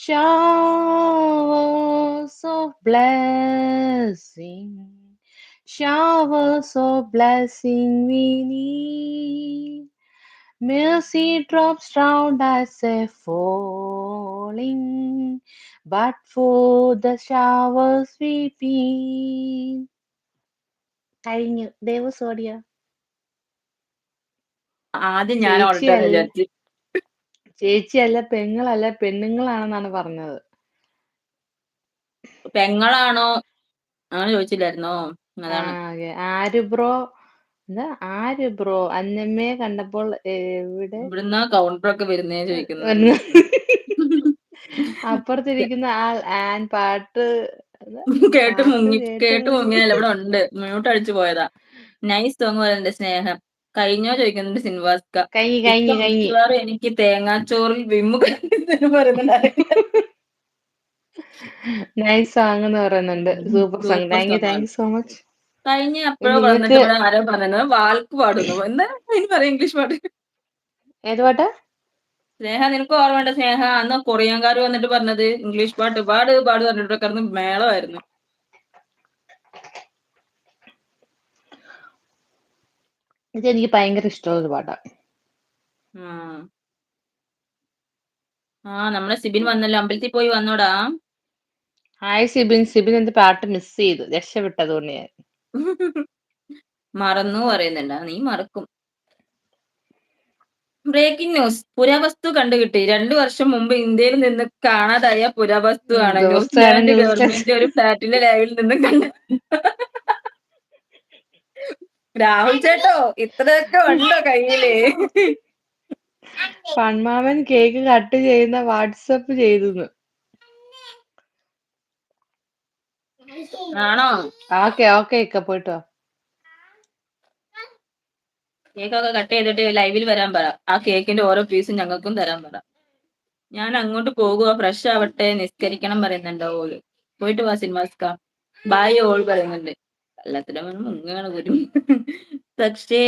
Showers of blessing, showers of blessing we need. Mercy drops round us a falling, but for the showers we be. കഴിഞ്ഞു ദേവസോടിയ ആദ്യം ഞാൻ alter ചേച്ചിയല്ല പെങ്ങളല്ല പെണ്ണുങ്ങളാണെന്നാണ് പറഞ്ഞത്. പെങ്ങളാണോ? അങ്ങനെ ചോദിച്ചില്ലായിരുന്നോ? അതാണ്. ആര് ബ്രോ? എന്താ? ആര് ബ്രോ? അന്നമ്മയെ കണ്ടപ്പോൾ എവിടെ? ഇവിടുന്ന് കൗണ്ടറൊക്കെ വരുന്നേ ചോദിക്കുന്നു അപ്പുറത്തിരിക്കുന്ന ആൾ ആൻ പാട്ട് കേട്ട് മുങ്ങി കേട്ട് മുങ്ങിയാൽ ഇവിടെ ഉണ്ട്. മ്യൂട്ട് അടിച്ചു പോയതാ. നൈസ് സോങ് സ്നേഹം. കഴിഞ്ഞോ ചോദിക്കുന്നുണ്ട് സിൻവാസ്ക കഴിഞ്ഞ് കഴിഞ്ഞ് കഴിഞ്ഞ്. എനിക്ക് തേങ്ങാച്ചോറിൽ വിമ്മു കണ്ടെന്ന് പറയുന്നുണ്ട് നൈസ് സോങ് എന്ന് പറയുന്നുണ്ട്. Super song thank you thank you so much കഴിഞ്ഞ അപ്പോഴും ഇവിടെ ആരോ പറഞ്ഞത് വാൽക്ക് പാടുന്നു. എന്താ ഇനി പറയാം ഇംഗ്ലീഷ് പാട്ട്? ഏത് പാട്ടാ? സ്നേഹ നിനക്ക് ഓർമ്മയുണ്ട് സ്നേഹ? അന്ന് കൊറിയൻകാർ വന്നിട്ട് പറഞ്ഞത് ഇംഗ്ലീഷ് പാട്ട് പാട് പാട് പറഞ്ഞിട്ട് കിടന്ന് മേളമായിരുന്നു. ഇത് എനിക്ക് ഭയങ്കര ഇഷ്ടമുള്ള ഒരു പാട്ടാ. ആ. നമ്മളെ സിബിൻ വന്നല്ലോ. അമ്പലത്തിൽ പോയി വന്നോടാ. ഹായ് സിബിൻ. സിബിൻ എന്റെ പാട്ട് മിസ് ചെയ്തു. രക്ഷപ്പെട്ടതുകൊണ്ട് ഞാൻ. മറന്നു പറയുന്നുണ്ട്. നീ മറക്കും. ബ്രേക്കിംഗ് ന്യൂസ് പുരാവസ്തു കണ്ടുകിട്ടി. രണ്ടു വർഷം മുമ്പ് ഇന്ത്യയിൽ നിന്ന് കാണാതായ പുരാവസ്തു ആണല്ലോ ആണ് ന്യൂസിലാൻഡ് ഗവൺമെന്റ് ഒരു ഫ്ലാറ്റിന്റെ ലൈവിൽ നിന്ന് കണ്ടു രാഹുൽ ചേട്ടോ ഇത്രയൊക്കെ ഉണ്ടോ കയ്യിൽ? പൺമാമൻ കേക്ക് കട്ട് ചെയ്യുന്ന വാട്സപ്പ് ചെയ്തു ആണോ? ഓക്കെ ഓക്കെ ഇക്ക പോയിട്ടോ. കേക്കൊക്കെ കട്ട് ചെയ്തിട്ട് ലൈവിൽ വരാൻ പറ. ആ കേക്കിന്റെ ഓരോ പീസും ഞങ്ങൾക്കും തരാൻ പറ. ഞാൻ അങ്ങോട്ട് പോകുക ഫ്രഷ് ആവട്ടെ നിസ്കരിക്കണം പറയുന്നുണ്ടോ ഓൾ. പോയിട്ട് വാ സിനിമാസ്ക ബായ് ഓൾ പറയുന്നുണ്ട്. കള്ളത്തിലെ മുങ്ങാണ് വരും പക്ഷേ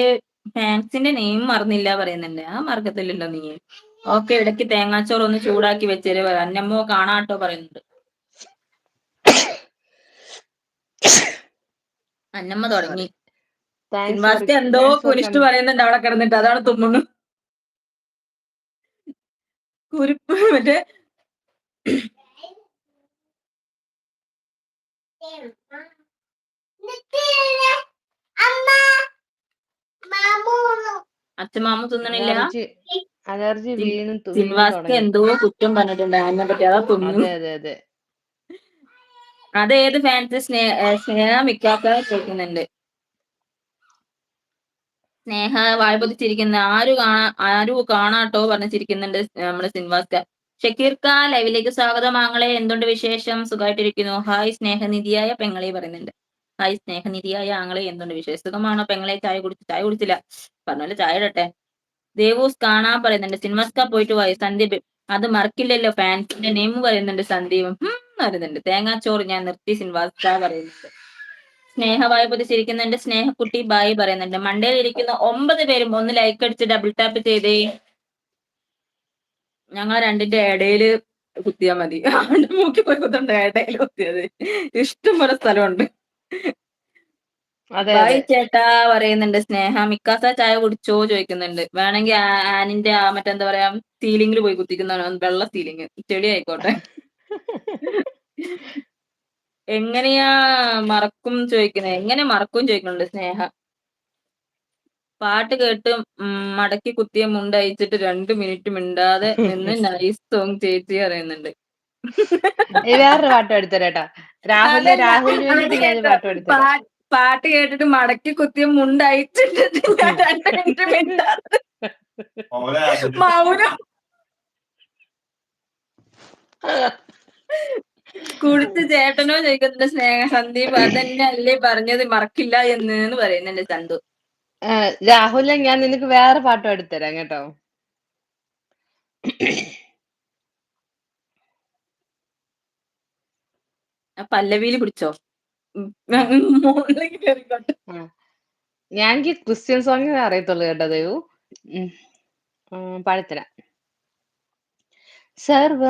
ഫാൻസിന്റെ നെയിം മറന്നില്ല പറയുന്നുണ്ട്. ആ മറക്കത്തില്ലല്ലോ നീ. ഓക്കെ ഇടയ്ക്ക് തേങ്ങാച്ചോറ് ഒന്ന് ചൂടാക്കി വെച്ചേര് അന്നമ്മോ കാണാട്ടോ പറയുന്നുണ്ട്. അന്നമ്മ തുടങ്ങി. എന്തോ കുരിഷ്ടു പറയുന്നുണ്ട് അവിടെ കിടന്നിട്ട്. അതാണ് തുമ്മുന്നു കുരിപ്പ് മറ്റേ അച്ഛമാമ തിന്നണില്ല? അലർജി വീണു എന്തോ കുറ്റം പറഞ്ഞിട്ടുണ്ട്. അതിനെ പറ്റി അതാ തുമ്മുന്നു അതെ അതെ അതെ. അത് ഏത് ഫാൻസ് സ്നേഹ സ്നേഹ മിക്കാക്ക ചോദിക്കുന്നുണ്ട്. സ്നേഹ വായ്പതിച്ചിരിക്കുന്ന ആരു കാണാ ആരു കാണാട്ടോ പറഞ്ഞിരിക്കുന്നുണ്ട് നമ്മുടെ സിൻവാസ്ക. ഷക്കീർക്ക ലൈവിലേക്ക് സ്വാഗതം. ആങ്ങളെ എന്തുണ്ട് വിശേഷം? സുഖമായിട്ടിരിക്കുന്നു ഹായ് സ്നേഹനിധിയായ പെങ്ങളെ പറയുന്നുണ്ട്. ഹായ് സ്നേഹനിധിയായ ആങ്ങളെ എന്തുണ്ട് വിശേഷം? സുഖമാണോ? പെങ്ങളെ ചായ കുടിച്ചു ചായ കുടിച്ചില്ല. പറഞ്ഞല്ലോ ചായ ഇടട്ടെ. ദേവൂസ് കാണാൻ പറയുന്നുണ്ട്. സിനിമസ്ക പോയിട്ട് പോയി സന്ദീപ്. അത് മറക്കില്ലല്ലോ. ഫാൻസിന്റെ നെയിം പറയുന്നുണ്ട് സന്ദീപ്. ഹും പറയുന്നുണ്ട്. തേങ്ങാച്ചോറ് ഞാൻ നിർത്തി സിനിമാസ്ക പറയുന്നുണ്ട്. സ്നേഹവായ ചിരിക്കുന്നുണ്ട്. സ്നേഹക്കുട്ടി ബായി പറയുന്നുണ്ട്. മണ്ടയിൽ ഇരിക്കുന്ന ഒമ്പത് പേരും ഒന്ന് ലൈക്ക് അടിച്ച് ഡബിൾ ടാപ്പ് ചെയ്തേ. ഞങ്ങൾ രണ്ടിന്റെ ഇടയിൽ കുത്തിയാ മതി. മൂക്കി പോയി കുത്തണ്ട. ഇടയിൽ കുത്തിയത് ഇഷ്ടംപോലെ സ്ഥലമുണ്ട്. ബായ് ചേട്ടാ പറയുന്നുണ്ട് സ്നേഹ മിക്കാസ ചായ കുടിച്ചോ ചോദിക്കുന്നുണ്ട്. വേണമെങ്കിൽ ആനിന്റെ ആ മറ്റെന്താ പറയാ സീലിംഗിൽ പോയി കുത്തിക്കുന്നതാണ് വെള്ള സീലിംഗ് ചെളി ആയിക്കോട്ടെ. എങ്ങനെയാ മറക്കും ചോദിക്കുന്നത് എങ്ങനെ മറക്കും ചോദിക്കുന്നുണ്ട് സ്നേഹ? പാട്ട് കേട്ട് മടക്കി കുത്തിയ മുണ്ട അയച്ചിട്ട് രണ്ട് മിനിറ്റ് മിണ്ടാതെ നിന്ന് നൈസ് സോങ് ചേച്ചി പറയുന്നുണ്ട്. വേറൊരു പാട്ട് എടുത്തരാട്ടാ. പാട്ട് പാട്ട് കേട്ടിട്ട് മടക്കി കുത്തിയ മുണ്ടായിട്ടുണ്ട്. മൗനം കുടിച്ച് ചേട്ടനോ ചോദിക്കുന്നുണ്ട് സ്നേഹ സന്ദീപ് അതന്നെ അല്ലേ പറഞ്ഞത്? മറക്കില്ല എന്ന് എന്ന് പറയുന്നുണ്ട് ചന്തു. രാഹുല ഞാൻ നിനക്ക് വേറെ പാട്ട് എടുത്തരാം കേട്ടോ. പല്ലവിയിൽ പിടിച്ചോ ഉം. മുകളിലേക്ക് കയറിക്കോട്ടെ ഞാൻ ക്രിസ്ത്യൻ സോങ് അറിയത്തുള്ളൂ കേട്ടോ ദൈവം. പാടിത്തരാം. സർവ